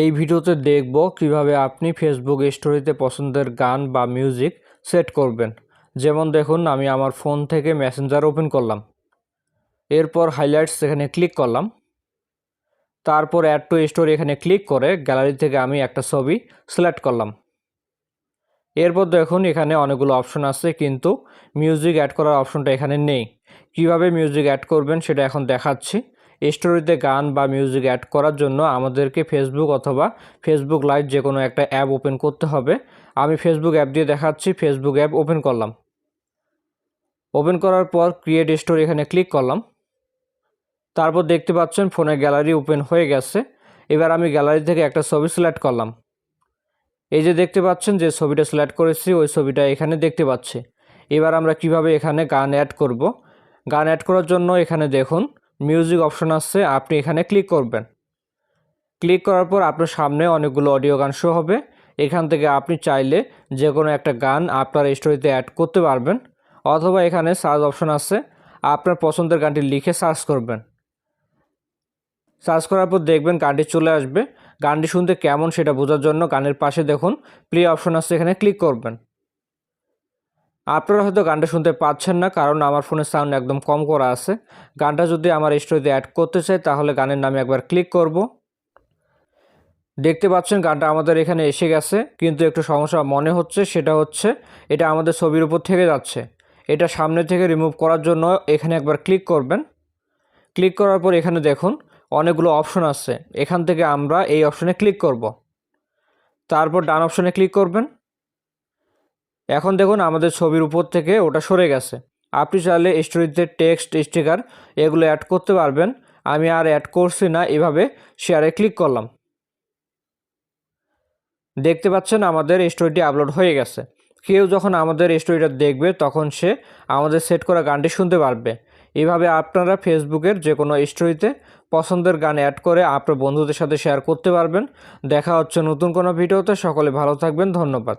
এই ভিডিওতে দেখব কীভাবে আপনি ফেসবুক স্টোরিতে পছন্দের গান বা মিউজিক সেট করবেন। যেমন দেখুন, আমি আমার ফোন থেকে মেসেঞ্জার ওপেন করলাম। এরপর হাইলাইটস এখানে ক্লিক করলাম। তারপর অ্যাড টু স্টোরি এখানে ক্লিক করে গ্যালারি থেকে আমি একটা ছবি সিলেক্ট করলাম। এরপর দেখুন, এখানে অনেকগুলো অপশন আছে, কিন্তু মিউজিক অ্যাড করার অপশনটা এখানে নেই। কীভাবে মিউজিক অ্যাড করবেন সেটা এখন দেখাচ্ছি। স্টোরিতে গান বা মিউজিক অ্যাড করার জন্য আমাদেরকে ফেসবুক অথবা ফেসবুক লাইভ যে কোনো একটা অ্যাপ ওপেন করতে হবে। আমি ফেসবুক অ্যাপ দিয়ে দেখাচ্ছি ফেসবুক অ্যাপ ওপেন করলাম। ওপেন করার পর ক্রিয়েট স্টোরি এখানে ক্লিক করলাম। তারপর দেখতে পাচ্ছেন ফোনে গ্যালারি ওপেন হয়ে গেছে। এবার আমি গ্যালারি থেকে একটা ছবি সিলেক্ট করলাম। এই যে দেখতে পাচ্ছেন যে ছবিটা সিলেক্ট করেছি, ওই ছবিটা এখানে দেখতে পাচ্ছি। এবার আমরা কীভাবে এখানে গান অ্যাড করব? গান অ্যাড করার জন্য এখানে দেখুন মিউজিক অপশন আছে, আপনি এখানে ক্লিক করবেন। ক্লিক করার পর আপনার সামনে অনেকগুলো অডিও গান শো হবে। এখান থেকে আপনি চাইলে যে কোনো একটা গান আপনার স্টোরিতে অ্যাড করতে পারবেন, অথবা এখানে সার্চ অপশন আছে, আপনার পছন্দের গানটি লিখে সার্চ করবেন। সার্চ করার পর দেখবেন গানটি চলে আসবে। গানটি শুনতে কেমন সেটা বোঝার জন্য গানের পাশে দেখুন প্লে অপশন আছে, এখানে ক্লিক করবেন। আপনারা হয়তো গানটা শুনতে পাচ্ছেন না, কারণ আমার ফোনের সাউন্ড একদম কম করা আছে। গানটা যদি আমার স্টোরিতে অ্যাড করতে চাই, তাহলে গানের নামে একবার ক্লিক করব। দেখতে পাচ্ছেন গানটা আমাদের এখানে এসে গেছে, কিন্তু একটু সমস্যা মনে হচ্ছে, সেটা হচ্ছে এটা আমাদের ছবির উপর থেকে যাচ্ছে। এটা সামনে থেকে রিমুভ করার জন্য এখানে একবার ক্লিক করবেন। ক্লিক করার পর এখানে দেখুন অনেকগুলো অপশন আছে। এখান থেকে আমরা এই অপশনে ক্লিক করব। তারপর ডান অপশনে ক্লিক করবেন। এখন দেখুন আমাদের ছবির উপর থেকে ওটা সরে গেছে। আপনি চাইলে স্টোরিতে টেক্সট, স্টিকার এগুলো অ্যাড করতে পারবেন। আমি আর অ্যাড করছি না, এভাবে শেয়ারে ক্লিক করলাম। দেখতে পাচ্ছেন আমাদের স্টোরিটি আপলোড হয়ে গেছে। কেউ যখন আমাদের স্টোরিটা দেখবে, তখন সে আমাদের সেট করা গানটি শুনতে পারবে। এভাবে আপনারা ফেসবুকের যে কোনো স্টোরিতে পছন্দের গান অ্যাড করে আপনার বন্ধুদের সাথে শেয়ার করতে পারবেন। দেখা হচ্ছে নতুন কোনো ভিডিওতে। সকলে ভালো থাকবেন। ধন্যবাদ।